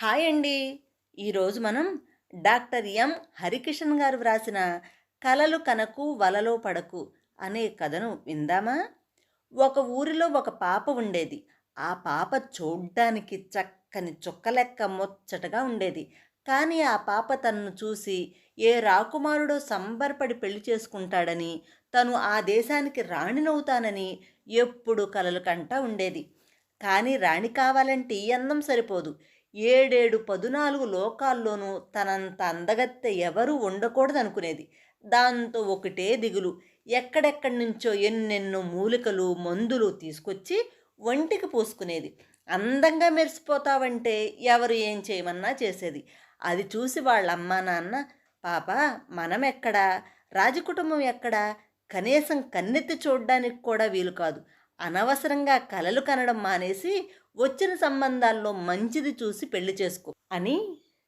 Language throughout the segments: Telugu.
హాయ్ అండి. ఈరోజు మనం డాక్టర్ ఎం. హరికిషన్ గారు వ్రాసిన కలలు కనకు వలలో పడకు అనే కథను విందామా? ఒక ఊరిలో ఒక పాప ఉండేది. ఆ పాప చూడ్డానికి చక్కని చుక్కలెక్క ముచ్చటగా ఉండేది. కానీ ఆ పాప తనను చూసి ఏ రాకుమారుడో సంబరపడి పెళ్ళి చేసుకుంటాడని తను ఆ దేశానికి రాణినవుతానని ఎప్పుడు కలలు కంటా ఉండేది. కానీ రాణి కావాలంటే ఈ అందం సరిపోదు. ఏడేడు పదునాలుగు లోకాల్లోనూ తనంత అందగత్తె ఎవరూ ఉండకూడదనుకునేది. దాంతో ఒకటే దిగులు. ఎక్కడెక్కడి నుంచో ఎన్నెన్నో మూలికలు మందులు తీసుకొచ్చి ఒంటికి పూసుకునేది. అందంగా మెరిసిపోతావంటే ఎవరు ఏం చేయమన్నా చేసేది. అది చూసి వాళ్ళ అమ్మా నాన్న పాప మనం ఎక్కడా రాజకుటుంబం ఎక్కడా? కనీసం కన్నెత్తి చూడడానికి కూడా వీలు కాదు. అనవసరంగా కలలు కనడం మానేసి వచ్చిన సంబంధాల్లో మంచిది చూసి పెళ్ళి చేసుకో అని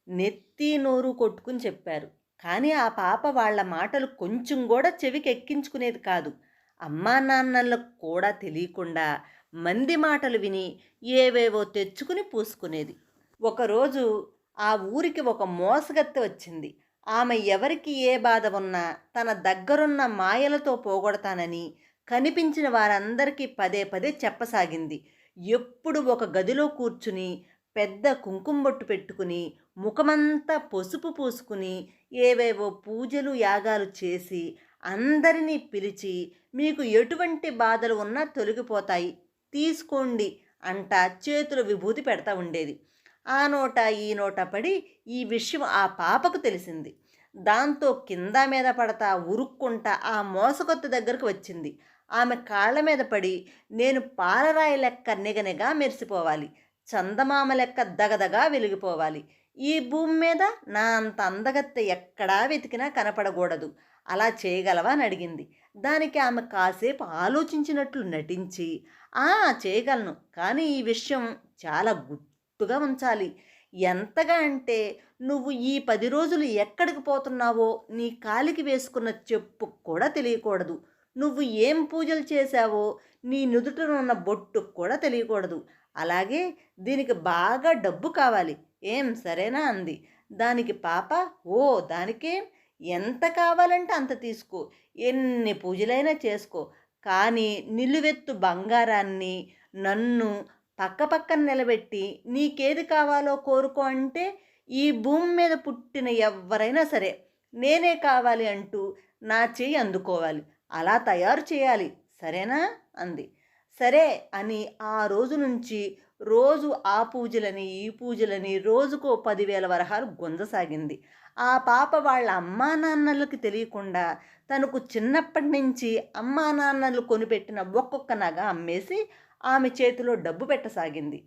నెత్తి నోరు కొట్టుకుని చెప్పారు. కానీ ఆ పాప వాళ్ళ మాటలు కొంచెం కూడా చెవికి ఎక్కించుకునేది కాదు. అమ్మా నాన్నలకు కూడా తెలియకుండా మంది మాటలు విని ఏవేవో తెచ్చుకుని పూసుకునేది. ఒకరోజు ఆ ఊరికి ఒక మోసగత్తె వచ్చింది. ఆమె ఎవరికి ఏ బాధ ఉన్నా తన దగ్గరున్న మాయలతో పోగొడతానని కనిపించిన వారందరికీ పదే పదే చెప్పసాగింది. ఎప్పుడు ఒక గదిలో కూర్చుని పెద్ద కుంకుమ బొట్టు పెట్టుకుని ముఖమంతా పసుపు పూసుకుని ఏవేవో పూజలు యాగాలు చేసి అందరినీ పిలిచి మీకు ఎటువంటి బాధలు ఉన్నా తొలగిపోతాయి. తీసుకోండి అంట చేతులు విభూతి పెడతా ఉండేది. ఆ నోట ఈ నోట పడి ఈ విషయం ఆ పాపకు తెలిసింది. దాంతో కింద మీద పడతా ఉరుక్కుంటా ఆ మోసకొత్త దగ్గరకు వచ్చింది. ఆమె కాళ్ళ మీద పడి నేను పాలరాయి లెక్క నిగనిగా మెరిసిపోవాలి. చందమామ లెక్క దగదగా వెలిగిపోవాలి. ఈ భూమి మీద నా అంత అందగత్తె ఎక్కడా వెతికినా కనపడకూడదు. అలా చేయగలవా? అని అడిగింది. దానికి ఆమె కాసేపు ఆలోచించినట్లు నటించి ఆ చేయగలను. కానీ ఈ విషయం చాలా గుట్టుగా ఉంచాలి. ఎంతగా అంటే నువ్వు ఈ పది రోజులు ఎక్కడికి పోతున్నావో నీ కాలికి వేసుకున్న చెప్పు కూడా తెలియకూడదు. నువ్వు ఏం పూజలు చేశావో నీ నుదుటనున్న బొట్టు కూడా తెలియకూడదు. అలాగే దీనికి బాగా డబ్బు కావాలి. ఏం సరేనా అంది. దానికి పాప ఓ దానికేం? ఎంత కావాలంటే అంత తీసుకో. ఎన్ని పూజలైనా చేసుకో. కానీ నిలువెత్తు బంగారాన్ని నన్ను పక్క పక్కన నిలబెట్టి నీకేది కావాలో కోరుకో అంటే ఈ భూమి మీద పుట్టిన ఎవరైనా సరే నేనే కావాలి అంటూ నా చేయి అందుకోవాలి. అలా తయారు చేయాలి. సరేనా? అంది. సరే అని ఆ రోజు నుంచి రోజు ఆ పూజలని ఈ పూజలని రోజుకో పదివేల వరహాలు గుంజసాగింది ఆ పాప వాళ్ళ అమ్మా నాన్నలకు తెలియకుండా తనకు చిన్నప్పటి నుంచి అమ్మా నాన్నలు కొనిపెట్టిన ఒక్కొక్క నగ అమ్మేసి ఆమె చేతిలో డబ్బు పెట్టసాగింది.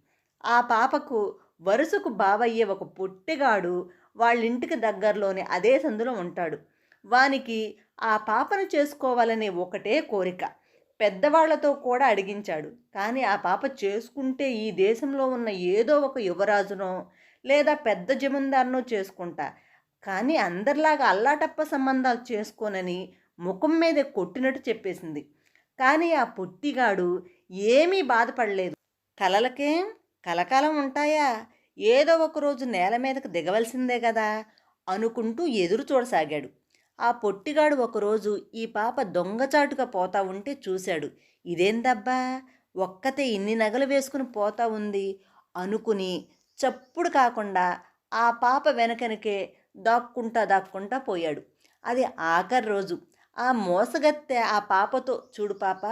ఆ పాపకు వరుసకు బావయ్యే ఒక పొట్టిగాడు వాళ్ళింటికి దగ్గరలోని అదే సందులో ఉంటాడు. వానికి ఆ పాపను చేసుకోవాలనే ఒకటే కోరిక. పెద్దవాళ్ళతో కూడా అడిగించాడు. కానీ ఆ పాప చేసుకుంటే ఈ దేశంలో ఉన్న ఏదో ఒక యువరాజునో లేదా పెద్ద జమీందారునో చేసుకుంటా. కానీ అందరిలాగా అల్లాటప్ప సంబంధాలు చేసుకోనని ముఖం మీద కొట్టినట్టు చెప్పేసింది. కానీ ఆ పొట్టిగాడు ఏమీ బాధపడలేదు. కలలకేం కలకాలం ఉంటాయా? ఏదో ఒక రోజు నేల మీదకు దిగవలసిందే కదా? అనుకుంటూ ఎదురు చూడసాగాడు. ఆ పొట్టిగాడు ఒకరోజు ఈ పాప దొంగచాటుగా పోతా ఉంటే చూశాడు. ఇదేందబ్బా? ఒక్కతే ఇన్ని నగలు వేసుకుని పోతా ఉంది అనుకుని చప్పుడు కాకుండా ఆ పాప వెనకనకే దాక్కుంటా దాక్కుంటా పోయాడు. అది ఆఖరి రోజు. ఆ మోసగత్తె ఆ పాపతో చూడు పాప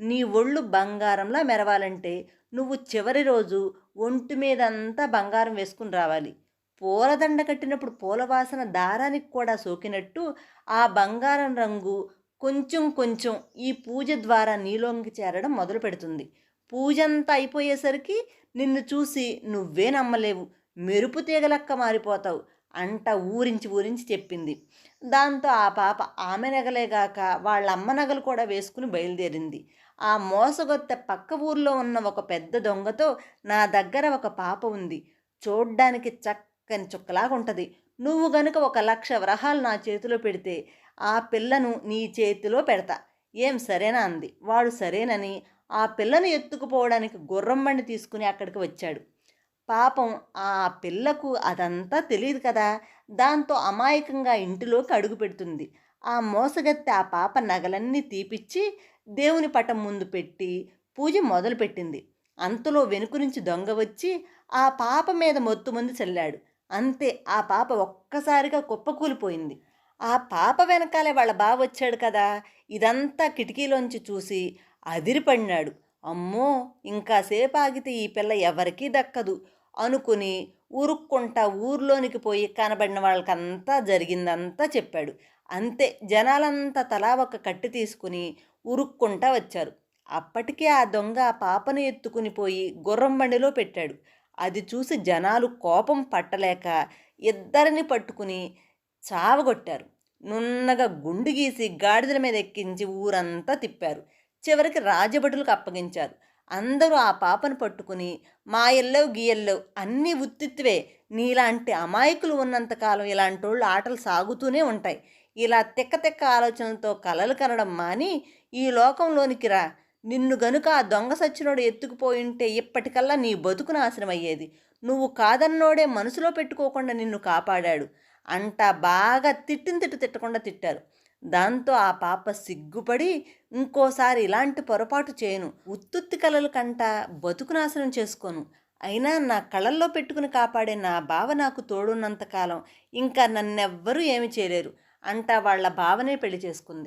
నీ ఒళ్ళు బంగారంలా మెరవాలంటే నువ్వు చివరి రోజు ఒంటి మీదంతా బంగారం వేసుకుని రావాలి. పూలదండ కట్టినప్పుడు పూల వాసన దారానికి కూడా సోకినట్టు ఆ బంగారం రంగు కొంచెం కొంచెం ఈ పూజ ద్వారా నీలోకి చేరడం మొదలు పెడుతుంది. పూజ అంతా అయిపోయేసరికి నిన్ను చూసి నువ్వే నమ్మలేవు. మెరుపు తీగలక్క మారిపోతావు అంట ఊరించి ఊరించి చెప్పింది. దాంతో ఆ పాప ఆమె నగలేగాక వాళ్ళ అమ్మ నగలు కూడా వేసుకుని బయలుదేరింది. ఆ మోసగొత్త పక్క ఊర్లో ఉన్న ఒక పెద్ద దొంగతో నా దగ్గర ఒక పాప ఉంది. చూడ్డానికి చక్క చుక్కలాగా ఉంటుంది. నువ్వు గనుక ఒక లక్ష వ్రహాలు నా చేతిలో పెడితే ఆ పిల్లను నీ చేతిలో పెడతా. ఏం సరేనా అంది. వాడు సరేనని ఆ పిల్లను ఎత్తుకుపోవడానికి గుర్రం బండి తీసుకుని అక్కడికి వచ్చాడు. పాపం ఆ పిల్లకు అదంతా తెలియదు కదా. దాంతో అమాయకంగా ఇంటిలోకి అడుగు పెడుతుంది. ఆ మోసగత్తి ఆ పాప నగలన్నీ తీపిచ్చి దేవుని పటం ముందు పెట్టి పూజ మొదలుపెట్టింది. అంతలో వెనుక నుంచి దొంగ వచ్చి ఆ పాప మీద మొత్తుమందు చల్లాడు. అంతే ఆ పాప ఒక్కసారిగా కుప్పకూలిపోయింది. ఆ పాప వెనకాలే వాళ్ళ బావ వచ్చాడు కదా ఇదంతా కిటికీలోంచి చూసి అదిరిపడినాడు. అమ్మో ఇంకాసేపు ఆగితే ఈ పిల్ల ఎవరికీ దక్కదు అనుకుని ఊరుక్కుంటా ఊర్లోనికి పోయి కనబడిన వాళ్ళకంతా జరిగిందంతా చెప్పాడు. అంతే జనాలంతా తలా ఒక కట్టి తీసుకుని ఉరుక్కుంటా వచ్చారు. అప్పటికే ఆ దొంగ ఆ పాపను ఎత్తుకుని పోయి గుర్రం బండిలో పెట్టాడు. అది చూసి జనాలు కోపం పట్టలేక ఇద్దరిని పట్టుకుని చావగొట్టారు. నున్నగా గుండు గీసి గాడిదల మీద ఎక్కించి ఊరంతా తిప్పారు. చివరికి రాజభటులకు అప్పగించారు. అందరూ ఆ పాపను పట్టుకుని మా ఎల్లవు గీయల్లవు అన్నీ ఉత్తిత్వే నీలాంటి అమాయకులు ఉన్నంతకాలం ఇలాంటి వాళ్ళు ఆటలు సాగుతూనే ఉంటాయి. ఇలా తిక్క తిక్క ఆలోచనలతో కలలు కనడం మాని ఈ లోకంలోనికి రా. నిన్ను గనుక ఆ దొంగ సచ్చినోడు ఎత్తుకుపోయింటే ఇప్పటికల్లా నీ బతుకు నాశనం అయ్యేది నువ్వు కాదన్నోడే మనసులో పెట్టుకోకుండా నిన్ను కాపాడాడు. అంటా బాగా తిట్టిన తిట్టు తిట్టకుండా తిట్టారు. దాంతో ఆ పాప సిగ్గుపడి ఇంకోసారి ఇలాంటి పొరపాటు చేయను. ఉత్తుత్తి కలలు కంట బతుకు నాశనం చేసుకోను. అయినా నా కళల్లో పెట్టుకుని కాపాడే నా బావ నాకు తోడున్నంతకాలం ఇంకా నన్నెవ్వరూ ఏమి చేయలేరు. అంటా వాళ్ళ బావనే పెళ్ళి చేసుకుంది.